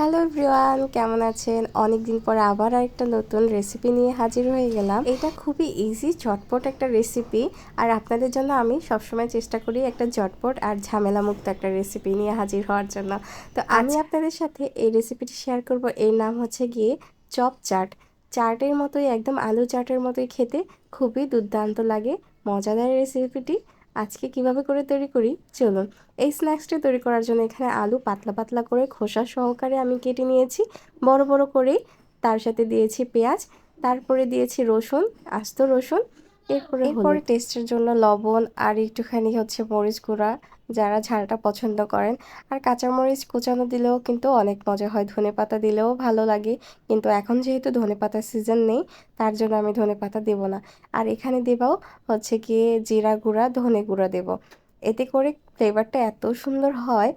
Hello everyone কেমন আছেন? অনেক দিন পরে আবার একটা নতুন রেসিপি নিয়ে হাজির হয়ে গেলাম। এটা খুবই ইজি ঝটপট একটা রেসিপি আর আপনাদের জন্য আমি সবসময় চেষ্টা করি একটা ঝটপট আর ঝামেলা মুক্ত একটা রেসিপি নিয়ে হাজির হওয়ার জন্য। তো আমি আপনাদের সাথে এই রেসিপিটি শেয়ার করব। এর নাম হচ্ছে গিয়ে চপ চাট। চাটের মতোই একদম আলু চাটের মতোই খেতে খুবই দুর্দান্ত লাগে। মজাদার রেসিপিটি আজকে কীভাবে করে তৈরি করি? চলুন এই স্ন্যাক্সটি তৈরি করার জন্য এখানে আলু পাতলা পাতলা করে খোসা সহকারে আমি কেটে নিয়েছি। বড় বড় করে তার সাথে দিয়েছি পেঁয়াজ তারপরে দিয়েছি রসুন আস্ত রসুন এরপরে এরপরে টেস্টের জন্য লবণ আর একটুখানি হচ্ছে মরিচ গুঁড়া। যারা ঝালটা পছন্দ করেন। আর কাঁচামরিচ কুচানো দিলেও কিন্তু অনেক মজা হয়। ধনে পাতা দিলেও ভালো লাগে। কিন্তু এখন যেহেতু ধনে পাতার সিজন নেই, তার জন্য আমি ধনে পাতা দেবো না। আর এখানে দেবাও হচ্ছে গিয়ে জিরা গুঁড়া, ধনে গুঁড়া দেব। এতে করে ফ্লেভারটা এত সুন্দর হয়।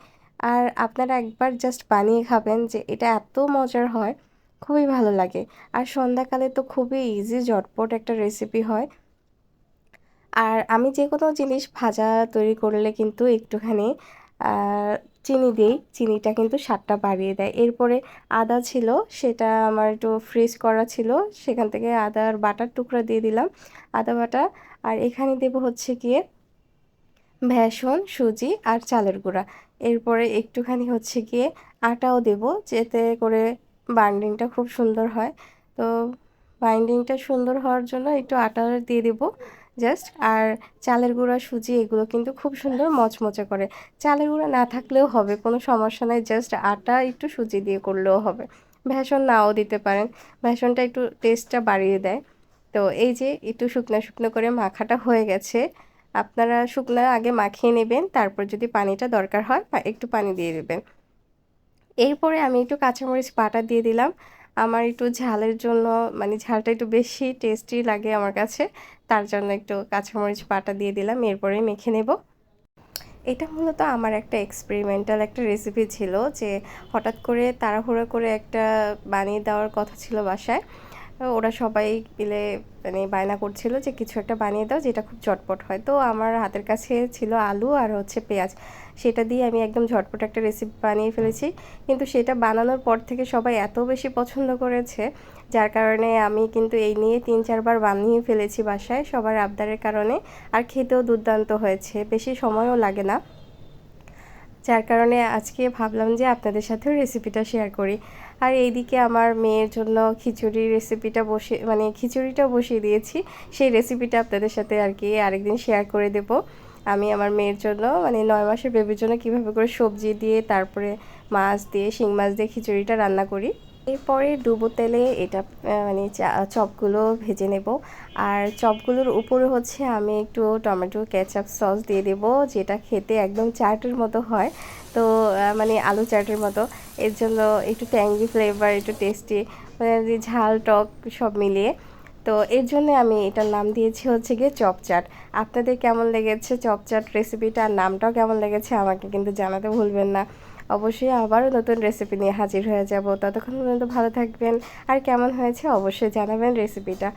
আর আপনারা একবার জাস্ট বানিয়ে খাবেন যে এটা এত মজার হয়, খুবই ভালো লাগে। আর সন্ধ্যাকালে তো খুবই ইজি ঝটপট একটা রেসিপি হয়। আর আমি যে কোনো জিনিস ভাজা তৈরি করলে কিন্তু একটুখানি চিনি দিই। চিনিটা কিন্তু স্বাদটা বাড়িয়ে দেয়। এরপরে আদা ছিল, সেটা আমার একটু ফ্রিজ করা ছিল। সেখান থেকে আদার বাটার টুকরা দিয়ে দিলাম, আদা বাটা। আর এখানে দেব হচ্ছে গিয়ে ভেষন সুজি আর চালের গুঁড়া। এরপরে একটুখানি হচ্ছে গিয়ে আটাও দেব, যেতে করে বাইন্ডিংটা খুব সুন্দর হয়। তো বাইন্ডিংটা সুন্দর হওয়ার জন্য একটু আটা দিয়ে দেবো। জাস্ট। আর চালের গুঁড়া, সুজি এগুলো কিন্তু খুব সুন্দর মচমচে করে। চালের গুঁড়া না থাকলেও হবে, কোনো সমস্যা নেই, জাস্ট আটা একটু সুজি দিয়ে করলেও হবে। ভেষণ নাও দিতে পারেন, ভেষণটা একটু টেস্টটা বাড়িয়ে দেয়। তো এই যে একটু শুকনো শুকনো করে মাখাটা হয়ে গেছে, আপনারা শুকনো আগে মাখিয়ে নেবেন, তারপর যদি পানিটা দরকার হয় একটু পানি দিয়ে দেবেন। এরপরে আমি একটু কাঁচামরিচ পাটা দিয়ে দিলাম। আমার একটু ঝালের জন্য মানে ঝালটা একটু বেশি টেস্টি লাগে আমার কাছে, তার জন্য একটু কাঁচামরিচ পাটা দিয়ে দিলাম, এরপরে মেখে নেব। এটা মূলত আমার একটা এক্সপেরিমেন্টাল একটা রেসিপি ছিল যে হঠাৎ করে তাড়াহুড়ো করে একটা বানিয়ে দেওয়ার কথা ছিল বাসায়। ওরা সবাই মিলে মানে বায়না করছিল যে কিছু একটা বানিয়ে দাও যেটা খুব চটপট হয়। তো আমার হাতের কাছে ছিল আলু আর হচ্ছে পেঁয়াজ। সেটা দিয়ে আমি একদম ঝটপট একটা রেসিপি বানিয়ে ফেলেছি। কিন্তু সেটা বানানোর পর থেকে সবাই এত বেশি পছন্দ করেছে, যার কারণে আমি কিন্তু এই নিয়ে তিন চারবার বানিয়ে ফেলেছি বাসায় সবার আবদারের কারণে। আর খেতেও দুর্দান্ত হয়েছে, বেশি সময়ও লাগে না। যার কারণে আজকে ভাবলাম যে আপনাদের সাথেও রেসিপিটা শেয়ার করি। আর এইদিকে আমার মেয়ের জন্য খিচুড়ির রেসিপিটা বসে মানে খিচুড়িটা বসিয়ে দিয়েছি। সেই রেসিপিটা আপনাদের সাথে আর কি আরেকদিন শেয়ার করে দেব। আমি আমার মেয়ের জন্য মানে নয় মাসের বেবির জন্য কীভাবে করে সবজি দিয়ে, তারপরে মাছ দিয়ে, শিং মাছ দিয়ে খিচুড়িটা রান্না করি। এরপরে ডুবো তেলে এটা মানে চপগুলো ভেজে নেব। আর চপগুলোর উপরে হচ্ছে আমি একটু টমেটো, কেচাপ, সস দিয়ে দেব, যেটা খেতে একদম চাটের মতো হয়। তো মানে আলু চাটের মতো। এর জন্য একটু ট্যাঙ্গি ফ্লেভার, একটু টেস্টি মানে ঝাল, টক সব মিলিয়ে। তো এর জন্য আমি এটার নাম দিয়েছি হচ্ছে গিয়ে চপচাট আপনাদের কেমন লেগেছে চপচাট রেসিপিটা নামটাও কেমন লেগেছে আমাকে কিন্তু জানাতে ভুলবেন না। অবশ্যই আবারও নতুন রেসিপি নিয়ে হাজির হয়ে যাব। ততক্ষণ পর্যন্ত ভালো থাকবেন। আর কেমন হয়েছে অবশ্যই জানাবেন রেসিপিটা